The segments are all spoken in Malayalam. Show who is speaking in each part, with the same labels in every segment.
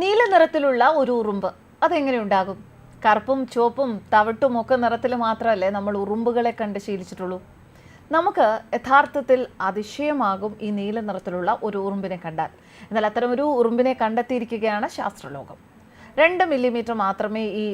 Speaker 1: നീല നിറത്തിലുള്ള ഒരു ഉറുമ്പ് അതെങ്ങനെ ഉണ്ടാകും? കറുപ്പും ചുവപ്പും തവിട്ടും ഒക്കെ നിറത്തിൽ മാത്രമല്ലേ നമ്മൾ ഉറുമ്പുകളെ കണ്ട് ശീലിച്ചിട്ടുള്ളൂ. നമുക്ക് യഥാർത്ഥത്തിൽ അതിശയമാകും ഈ നീല നിറത്തിലുള്ള ഒരു ഉറുമ്പിനെ കണ്ടാൽ. എന്നാൽ അത്തരം ഒരു ഉറുമ്പിനെ കണ്ടെത്തിയിരിക്കുകയാണ് ശാസ്ത്രലോകം. രണ്ട് മില്ലിമീറ്റർ മാത്രമേ ഈ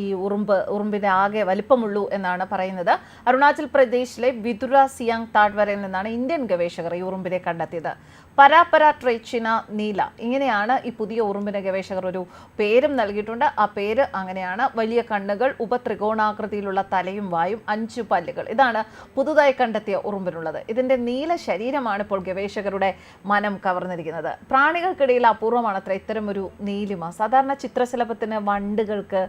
Speaker 1: ഈ ഉറുമ്പ് ഉറുമ്പിന് ആകെ വലിപ്പമുള്ളൂ എന്നാണ് പറയുന്നത്. അരുണാചൽ പ്രദേശിലെ വിതുര സിയാങ് താഴ്വരയിൽ നിന്നാണ് ഇന്ത്യൻ ഗവേഷകർ ഈ ഉറുമ്പിനെ കണ്ടെത്തിയത്. പരാപര ട്രൈച്ചിന നീല. ഇങ്ങനെയാണ് ഈ പുതിയ ഉറുമ്പിന് ഗവേഷകർ ഒരു പേരും നൽകിയിട്ടുണ്ട്. ആ പേര് അങ്ങനെയാണ്. വലിയ കണ്ണുകൾ ഉപത്രികോണാകൃതിയിലുള്ള തലയും വായും അഞ്ചു പല്ലുകൾ. ഇതാണ് പുതുതായി കണ്ടെത്തിയ ഉറുമ്പിനുള്ളത്. ഇതിന്റെ നീല ശരീരമാണ് ഇപ്പോൾ ഗവേഷകരുടെ മനം കവർന്നിരിക്കുന്നത്. പ്രാണികൾക്കിടയിൽ അപൂർവമാണ് അത്ര ഇത്തരം ഒരു നീലിമ. സാധാരണ ചിത്രശലഭത്തിന് വണ്ടുകൾക്ക്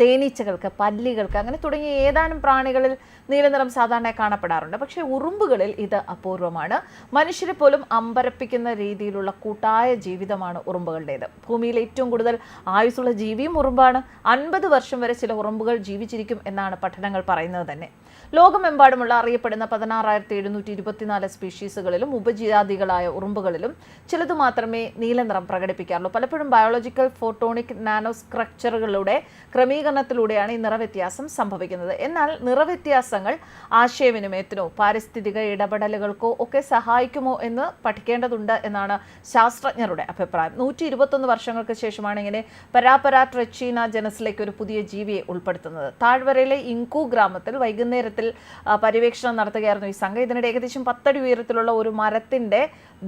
Speaker 1: തേനീച്ചകൾക്ക് പല്ലികൾക്ക് അങ്ങനെ തുടങ്ങിയ ഏതാനും പ്രാണികളിൽ നീലനിറം സാധാരണ കാണപ്പെടാറുണ്ട്. പക്ഷേ ഉറുമ്പുകളിൽ ഇത് അപൂർവമാണ്. മനുഷ്യരെ പോലും അമ്പരപ്പിക്കുന്ന രീതിയിലുള്ള കൂട്ടായ ജീവിതമാണ് ഉറുമ്പുകളുടേത്. ഭൂമിയിൽ ഏറ്റവും കൂടുതൽ ആയുസ്സുള്ള ജീവിയും ഉറുമ്പാണ്. അൻപത് വർഷം വരെ ചില ഉറുമ്പുകൾ ജീവിച്ചിരിക്കും എന്നാണ് പഠനങ്ങൾ പറയുന്നത് തന്നെ. ലോകമെമ്പാടുമുള്ള അറിയപ്പെടുന്ന പതിനാറായിരത്തി എഴുന്നൂറ്റി ഇരുപത്തിനാല് സ്പീഷീസുകളിലും ഉപജാതികളായ ഉറുമ്പുകളിലും ചിലത് മാത്രമേ നീലനിറം പ്രകടിപ്പിക്കാറുള്ളൂ. പലപ്പോഴും ബയോളജിക്കൽ ഫോട്ടോണിക് നാനോ സ്ട്രക്ചറുകളുടെ ക്രമീകരണത്തിലൂടെയാണ് ഈ നിറവ്യത്യാസം സംഭവിക്കുന്നത്. എന്നാൽ നിറവ്യത്യാസങ്ങൾ ആശയവിനിമയത്തിനോ പാരിസ്ഥിതിക ഇടപെടലുകൾക്കോ ഒക്കെ സഹായിക്കുമോ എന്ന് പഠിക്കേണ്ടതുണ്ട് എന്നാണ് ശാസ്ത്രജ്ഞരുടെ അഭിപ്രായം. നൂറ്റി ഇരുപത്തൊന്ന് വർഷങ്ങൾക്ക് ശേഷമാണ് ഇങ്ങനെ പരാപരാ ട്രച്ചീന ജനസിലേക്ക് ഒരു പുതിയ ജീവിയെ ഉൾപ്പെടുത്തുന്നത്. താഴ്വരയിലെ ഇങ്കു ഗ്രാമത്തിൽ വൈകുന്നേരത്തിൽ പര്യവേക്ഷണം നടത്തുകയായിരുന്നു ഈ സംഘം. ഇതിനിടെ ഏകദേശം പത്തടി ഉയരത്തിലുള്ള ഒരു മരത്തിന്റെ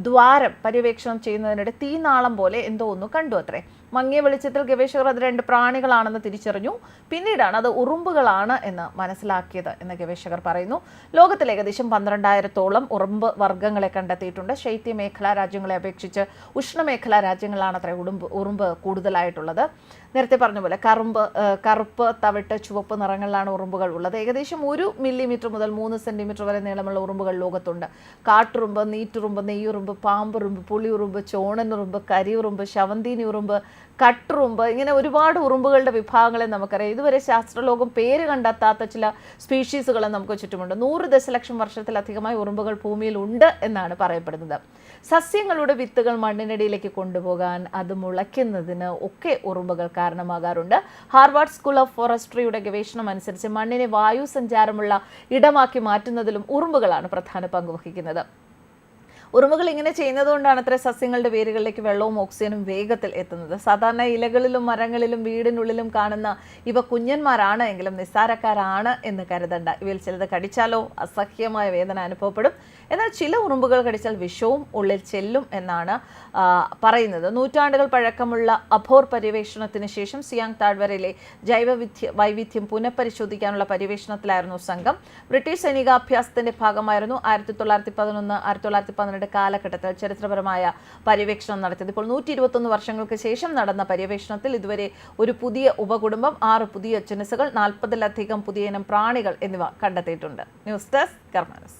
Speaker 1: ദ്വാരം പര്യവേക്ഷണം ചെയ്യുന്നതിനിടെ തീനാളം പോലെ എന്തോ ഒന്ന് കണ്ടു അത്രേ. മങ്ങിയ വെളിച്ചത്തിൽ ഗവേഷകർ അത് രണ്ട് പ്രാണികളാണെന്ന് തിരിച്ചറിഞ്ഞു. പിന്നീടാണ് അത് ഉറുമ്പുകളാണ് എന്ന് മനസ്സിലാക്കിയത് എന്ന് ഗവേഷകർ പറയുന്നു. ലോകത്തിൽ ഏകദേശം പന്ത്രണ്ടായിരത്തോളം ഉറുമ്പ് വർഗങ്ങളെ കണ്ടെത്തിയിട്ടുണ്ട്. ശൈത്യ മേഖലാ രാജ്യങ്ങളെ അപേക്ഷിച്ച് ഉഷ്ണമേഖലാ രാജ്യങ്ങളാണ് അത്ര ഉടുമ്പ് ഉറുമ്പ് കൂടുതലായിട്ടുള്ളത്. നേരത്തെ പറഞ്ഞ പോലെ കറുമ്പ് കറുപ്പ് തവിട്ട് ചുവപ്പ് നിറങ്ങളിലാണ് ഉറുമ്പുകൾ ഉള്ളത്. ഏകദേശം ഒരു മില്ലിമീറ്റർ മുതൽ മൂന്ന് സെന്റിമീറ്റർ വരെ നീളമുള്ള ഉറുമ്പുകൾ ലോകത്തുണ്ട്. കാട്ടുറുമ്പ് നീറ്റുറുമ്പ് നെയ്യുറുമ്പ് പാമ്പുറുമ്പ് പുളിയുറുമ്പ് ചോണനുറുമ്പ് കരിയുറുമ്പ് ശവന്തീനി ഉറുമ്പ് കട്ടുറുമ്പ് ഇങ്ങനെ ഒരുപാട് ഉറുമ്പുകളുടെ വിഭാഗങ്ങളെ നമുക്കറിയാം. ഇതുവരെ ശാസ്ത്രലോകം പേര് കണ്ടെത്താത്ത ചില സ്പീഷീസുകളെ നമുക്ക് ചുറ്റുമുണ്ട്. നൂറ് ദശലക്ഷം വർഷത്തിലധികമായി ഉറുമ്പുകൾ ഭൂമിയിൽ ഉണ്ട് എന്നാണ് പറയപ്പെടുന്നത്. സസ്യങ്ങളുടെ വിത്തുകൾ മണ്ണിനടിയിലേക്ക് കൊണ്ടുപോകാൻ അത് മുളയ്ക്കുന്നതിന് ഒക്കെ ഉറുമ്പുകൾ കാരണമാകാറുണ്ട്. ഹാർവാർഡ് സ്കൂൾ ഓഫ് ഫോറസ്ട്രിയുടെ ഗവേഷണം അനുസരിച്ച് മണ്ണിനെ വായു സഞ്ചാരമുള്ള ഇടമാക്കി മാറ്റുന്നതിലും ഉറുമ്പുകളാണ് പ്രധാന പങ്ക് വഹിക്കുന്നത്. ഉറുമ്പുകൾ ഇങ്ങനെ ചെയ്യുന്നതുകൊണ്ടാണ് അത്ര സസ്യങ്ങളുടെ വേരുകളിലേക്ക് വെള്ളവും ഓക്സിജനും വേഗത്തിൽ എത്തുന്നത്. സാധാരണ ഇലകളിലും മരങ്ങളിലും വീടിനുള്ളിലും കാണുന്ന ഇവ കുഞ്ഞന്മാരാണ് എങ്കിലും നിസ്സാരക്കാരാണ് എന്ന് കരുതണ്ട. ഇവയിൽ ചിലത് കടിച്ചാലോ അസഹ്യമായ വേദന അനുഭവപ്പെടും. എന്നാൽ ചില ഉറുമ്പുകൾ കടിച്ചാൽ വിഷവും ഉള്ളിൽ ചെല്ലും എന്നാണ് പറയുന്നത്. നൂറ്റാണ്ടുകൾ പഴക്കമുള്ള അഭോർ പര്യവേഷണത്തിന് ശേഷം സിയാങ് താഴ്വരയിലെ ജൈവവിധ്യ വൈവിധ്യം പുനഃപരിശോധിക്കാനുള്ള പര്യവേഷണത്തിലായിരുന്നു സംഘം. ബ്രിട്ടീഷ് സൈനികാഭ്യാസത്തിന്റെ ഭാഗമായിരുന്നു ആയിരത്തി തൊള്ളായിരത്തി പതിനൊന്ന് ആയിരത്തി തൊള്ളായിരത്തി പന്ത്രണ്ട് കാലഘട്ടത്തിൽ ചരിത്രപരമായ പര്യവേഷണം നടത്തിയത്. ഇപ്പോൾ നൂറ്റി ഇരുപത്തൊന്ന് വർഷങ്ങൾക്ക് ശേഷം നടന്ന പര്യവേഷണത്തിൽ ഇതുവരെ ഒരു പുതിയ ഉപകുടുംബം ആറ് പുതിയ ചിനസുകൾ നാൽപ്പതിലധികം പുതിയ ഇനം പ്രാണികൾ എന്നിവ കണ്ടെത്തിയിട്ടുണ്ട്. News desk Karma News.